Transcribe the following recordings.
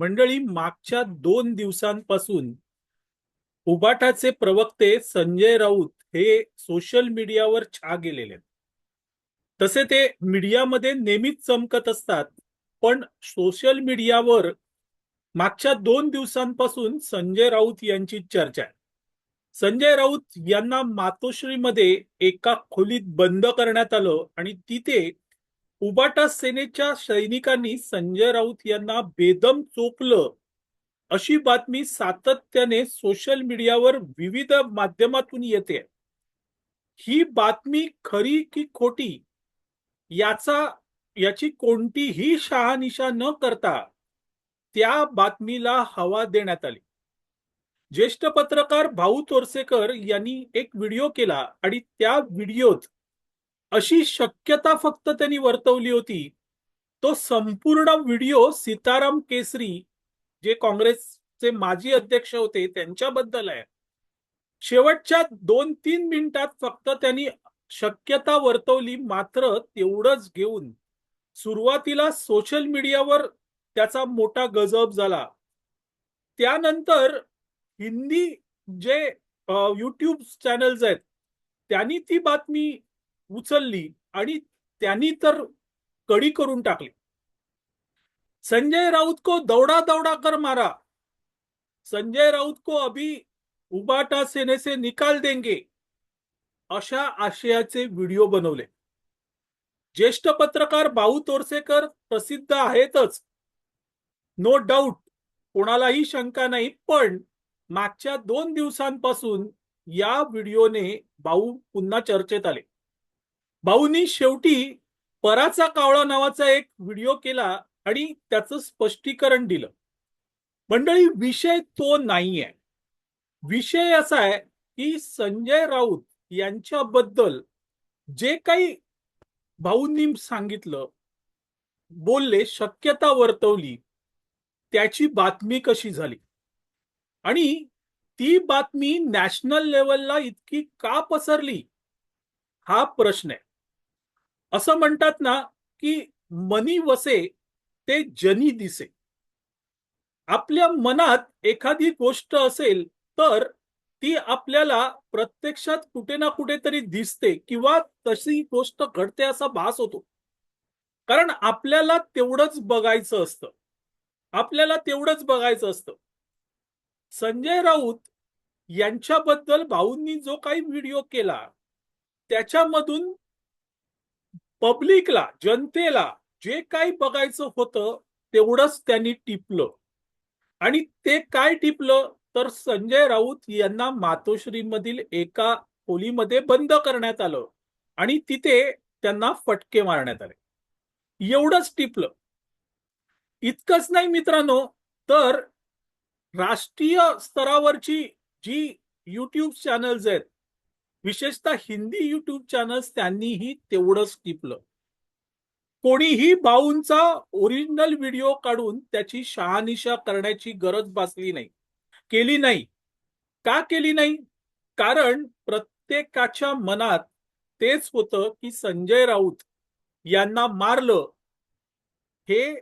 मंडळी मागच्या दोन दिवसांपासून उबाटाचे प्रवक्ते संजय राऊत हे सोशल मीडियावर छा गेलेले आहेत. तसे ते मीडियामध्ये नेहमीच चमकत असतात पण सोशल मीडियावर मागच्या दोन दिवसांपासून संजय राऊत यांची चर्चा आहे संजय राऊत यांना मातोश्रीमध्ये एका खोलीत बंद करण्यात आलं आणि तिथे उबाटा सेनेच्या सैनिकांनी संजय राऊत यांना बेदम चोपलं अशी बातमी सातत्याने सोशल मीडियावर विविध माध्यमातून येते. ही बातमी खरी की खोटी याचा याची कोणतीही शहानिशा न करता त्या बातमीला हवा देण्यात आली. ज्येष्ठ पत्रकार भाऊ तोरसेकर यांनी एक व्हिडिओ केला आणि त्या व्हिडिओत अशी शक्यता फक्त त्यांनी वर्तवली होती. तो संपूर्ण व्हिडिओ सीताराम केसरी जे काँग्रेसचे माजी अध्यक्ष होते त्यांच्याबद्दल आहे. शेवटच्या दोन तीन मिनिटात फक्त त्यांनी शक्यता वर्तवली मात्र तेवढंच घेऊन. सुरुवातीला सोशल मीडियावर त्याचा मोठा गजब झाला. त्यानंतर हिंदी जे युट्यूब चॅनल्स आहेत त्यांनी ती बातमी उचलली आणि त्यांनी तर कडी करून टाकली. संजय राऊत को दौड़ा दौड़ा कर मारा. संजय राऊत को अभी उबाटा सेने से निकाल देंगे. अशा आशयाचे व्हिडिओ बनवले. ज्येष्ठ पत्रकार भाऊ तोरसेकर प्रसिद्ध आहेतच. नो डाऊट कोणालाही शंका नाही पण मागच्या दोन दिवसांपासून या व्हिडिओने भाऊ पुन्हा चर्चेत आले. भाऊनी शेवटी पराचा कावळा नावाचा एक व्हिडिओ केला आणि त्याचं स्पष्टीकरण दिलं. मंडळी विषय तो नाहीये. विषय असा आहे की संजय राऊत यांच्याबद्दल जे काही भाऊंनी सांगितलं बोलले शक्यता वर्तवली त्याची बातमी कशी झाली? आणि ती बातमी नॅशनल लेवलला इतकी का पसरली? हा प्रश्न आहे. असं म्हणतात ना की मनी वसे ते जनी दिसे. आपल्या मनात एखादी गोष्ट असेल तर ती आपल्याला प्रत्यक्षात कुठे ना कुठेतरी दिसते किंवा तशी गोष्ट घडते असा भास होतो. कारण आपल्याला तेवढंच बघायचं असतं. आपल्याला तेवढंच बघायचं असतं. संजय राऊत यांच्याबद्दल भाऊंनी जो काही व्हिडिओ केला त्याच्यामधून पब्लिकला जनतेला जे काही बघायचं होतं तेवढंच त्यांनी टिपलं. आणि ते काय टिपलं? तर संजय राऊत यांना मातोश्रीमधील एका खोलीमध्ये बंद करण्यात आलं. आणि तिथे त्यांना फटके मारण्यात आले. एवढंच टिपलं. इतकंच नाही मित्रांनो तर राष्ट्रीय स्तरावरची जी युट्यूब चॅनल्स आहेत विशेषतः हिंदी युट्यूब चॅनल्स त्यांनीही तेवढंच टिपलं. कोणीही बाऊंचा ओरिजिनल व्हिडिओ काढून त्याची शहानिशा करण्याची गरज भासली नाही. केली नाही. का केली नाही? कारण प्रत्येकाच्या मनात तेच होतं की संजय राऊत यांना मारलं. हे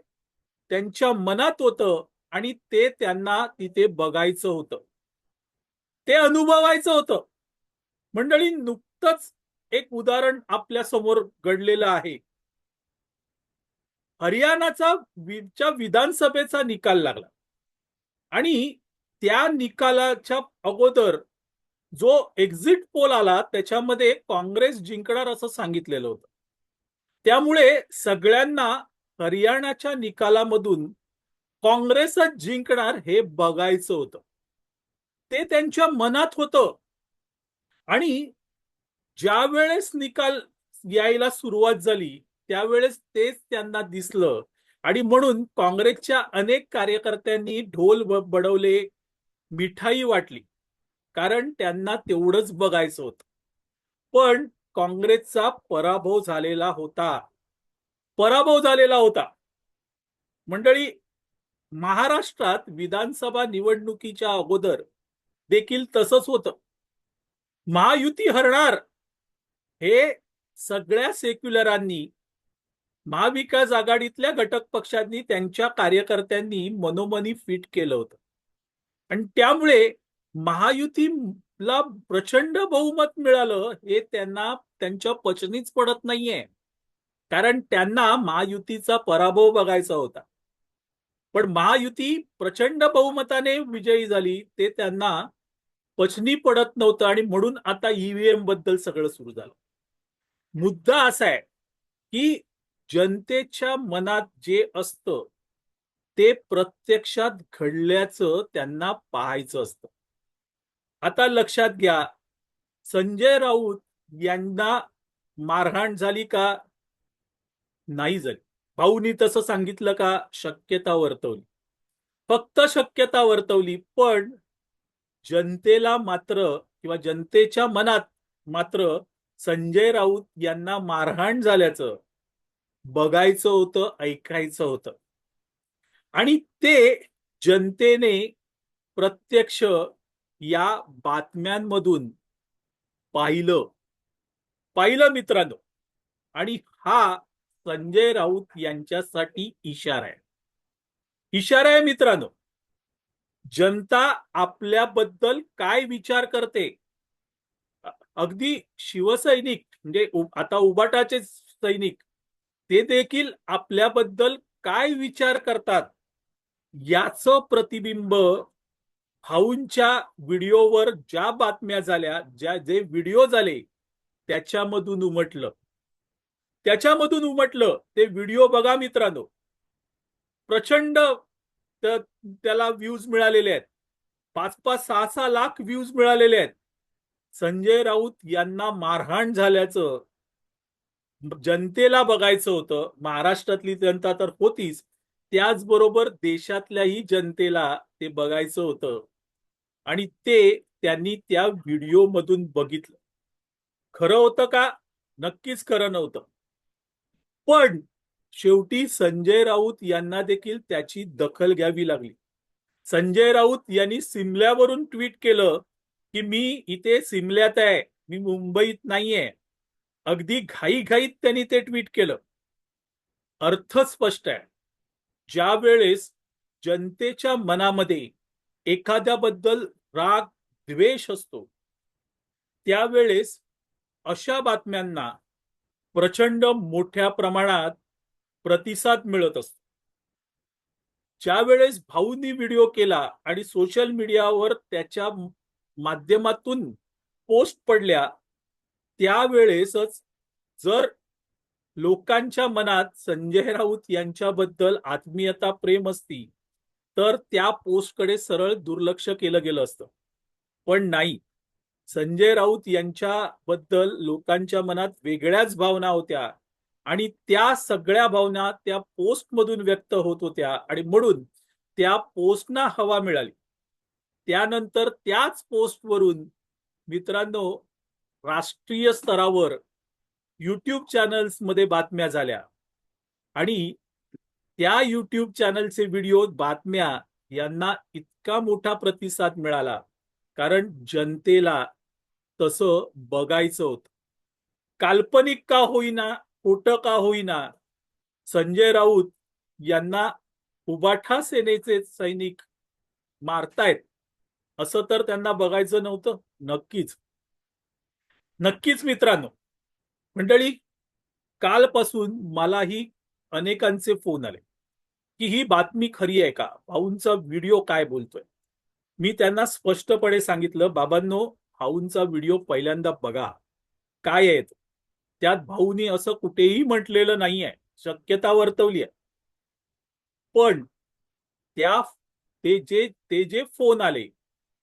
त्यांच्या मनात होतं आणि ते त्यांना तिथे बघायचं होतं. ते अनुभवायचं होतं. मंडळी नुकतंच एक उदाहरण आपल्यासमोर घडलेलं आहे. हरियाणाचा विधानसभेचा निकाल लागला. आणि त्या निकालाच्या अगोदर जो एक्झिट पोल आला त्याच्यामध्ये काँग्रेस जिंकणार असं सांगितलेलं होतं. त्यामुळे सगळ्यांना हरियाणाच्या निकालामधून काँग्रेसच जिंकणार हे बघायचं होतं. ते त्यांच्या मनात होतं. आणि ज्या वेळेस निकाल यायला सुरुवात झाली त्यावेळेस तेच त्यांना दिसलं. आणि म्हणून काँग्रेसच्या अनेक कार्यकर्त्यांनी ढोल बडवले मिठाई वाटली. कारण त्यांना तेवढंच बघायचं होतं. पण काँग्रेसचा पराभव झालेला होता. पराभव झालेला होता. मंडळी महाराष्ट्रात विधानसभा निवडणुकीच्या अगोदर देखील तसंच होतं. महायुती हरणार हे सगळ्या सेक्युलरांनी महाविकास आघाडीतल्या घटक पक्षांनी त्यांच्या कार्यकर्त्यांनी मनोमनी फिट केलं होतं. आणि त्यामुळे महायुतीला प्रचंड बहुमत मिळालं हे त्यांना त्यांच्या पचनीच पडत नाहीये. कारण त्यांना महायुतीचा पराभव बघायचा होता. पण महायुती प्रचंड बहुमताने विजयी झाली ते त्यांना पचनी पडत नव्हतं आणि म्हणून आता ईव्हीएमबद्दल सगळं सुरू झालं. मुद्दा असा आहे की जनतेच्या मनात जे असतं ते प्रत्यक्षात घडल्याचं त्यांना पाहायचं असतं. आता लक्षात घ्या संजय राऊत यांना मारहाण झाली का? नाही झाली. भाऊनी तसं सांगितलं का? शक्यता वर्तवली. फक्त शक्यता वर्तवली पण जनतेला मात्र किंवा जनतेच्या मनात मात्र संजय राऊत यांना मारहाण झाल्याचं बघायचं होतं ऐकायचं होतं. आणि ते जनतेने प्रत्यक्ष या बातम्यांमधून पाहिलं. पाहिलं मित्रांनो. आणि हा संजय राऊत यांच्यासाठी इशारा आहे. इशारा आहे मित्रांनो. जनता आपल्याबद्दल काय विचार करते? अगदी शिवसैनिक म्हणजे आता उबाटाचे सैनिक ते देखील आपल्याबद्दल काय विचार करतात? याचं प्रतिबिंब भाऊंच्या व्हिडिओवर ज्या बातम्या झाल्या ज्या जे व्हिडिओ झाले त्याच्यामधून उमटलं. त्याच्यामधून उमटलं ते व्हिडिओ बघा मित्रांनो. प्रचंड तर त्याला व्ह्यूज मिळालेले आहेत. पाच पाच सहा सहा लाख व्ह्यूज मिळालेले आहेत. संजय राऊत यांना मारहाण झाल्याचं जनतेला बघायचं होतं. महाराष्ट्रातली जनता तर होतीच. त्याचबरोबर देशातल्याही जनतेला ते बघायचं होतं. आणि ते त्यांनी त्या व्हिडिओ मधून बघितलं. खरं होतं का? नक्कीच खरं नव्हतं. पण शेवटी संजय राऊत यांना देखील त्याची दखल घ्यावी लागली. संजय राऊत यांनी सिमल्यावरून ट्विट केलं की मी इथे सिमल्यात आहे. मी मुंबईत नाहीये. अगदी घाईघाईत त्यांनी ते ट्विट केलं. अर्थ स्पष्ट आहे. ज्या वेळेस जनतेच्या मनामध्ये एखाद्याबद्दल राग द्वेष असतो त्यावेळेस अशा बातम्यांना प्रचंड मोठ्या प्रमाणात प्रतिसाद मिळत असतो. ज्या वेळेस व्हिडिओ केला आणि सोशल मीडियावर त्याच्या माध्यमातून पोस्ट पडल्या त्यावेळेसच जर लोकांच्या मनात संजय राऊत यांच्याबद्दल आत्मीयता प्रेम असती तर त्या पोस्टकडे सरळ दुर्लक्ष केलं गेलं असतं. पण नाही. संजय राऊत यांच्याबद्दल लोकांच्या मनात वेगळ्याच भावना होत्या. आणि त्या सगळ्या भावना त्या पोस्टमधून व्यक्त होत होत्या आणि म्हणून त्या पोस्टना हवा मिळाली. त्यानंतर त्याच पोस्टवरून मित्रांनो राष्ट्रीय स्तरावर युट्यूब चॅनल्समध्ये बातम्या झाल्या. आणि त्या युट्यूब चॅनलचे व्हिडिओ बातम्या यांना इतका मोठा प्रतिसाद मिळाला. कारण जनतेला तसं बघायचं होतं. काल्पनिक का होईना खोटं का होईना? संजय राऊत यांना उबाठा सेनेचे सैनिक मारतायत. असं तर त्यांना बघायचं नव्हतं. नक्कीच. नक्कीच मित्रांनो. मंडळी कालपासून मलाही अनेकांचे फोन आले की ही बातमी खरी आहे का? भाऊंचा व्हिडिओ काय बोलतोय? मी त्यांना स्पष्टपणे सांगितलं बाबांनो भाऊंचा व्हिडिओ पहिल्यांदा बघा. काय आहे तो. त्यात भाऊनी असं कुठेही म्हटलेलं नाहीये. शक्यता वर्तवली आहे पण त्या ते जे ते जे फोन आले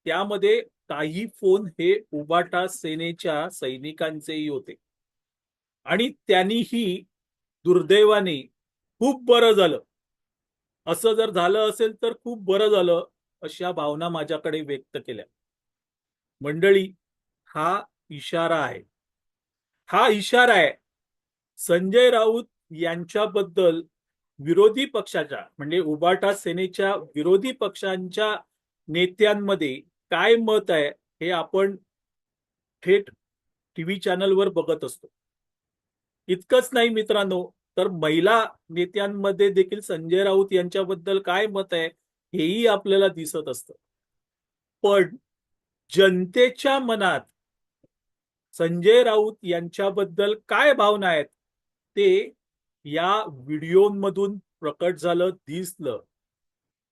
त्यामध्ये काही फोन हे उबाटा सेनेच्या सैनिकांचेही होते. आणि त्यांनीही दुर्दैवाने खूप बरं झालं. असं जर झालं असेल तर खूप बरं झालं अशा भावना माझ्याकडे व्यक्त केल्या. मंडळी हा इशारा आहे. हा इशारा आहे. संजय राऊत यांच्याबद्दल विरोधी पक्षाच्या म्हणजे उबाटा सेनेच्या विरोधी पक्षांच्या नेत्यांमध्ये काय मत आहे हे आपण थेट टीव्ही चॅनलवर बघत असतो. इतकंच नाही मित्रांनो तर महिला नेत्यांमध्ये देखील संजय राऊत यांच्याबद्दल काय मत आहे हेही आपल्याला दिसत असतं. पण जनतेच्या मनात संजय राऊत यांच्याबद्दल काय भावना आहेत? ते या व्हिडिओमधून प्रकट झालं दिसलं.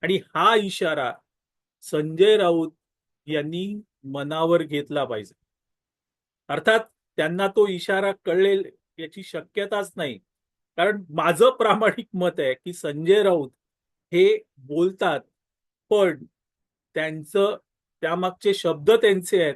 आणि हा इशारा संजय राऊत यांनी मनावर घेतला पाहिजे. अर्थात त्यांना तो इशारा कळेल याची शक्यताच नाही. कारण माझं प्रामाणिक मत आहे की संजय राऊत हे बोलतात पण त्यांचं त्यामागचे शब्द त्यांचे आहेत.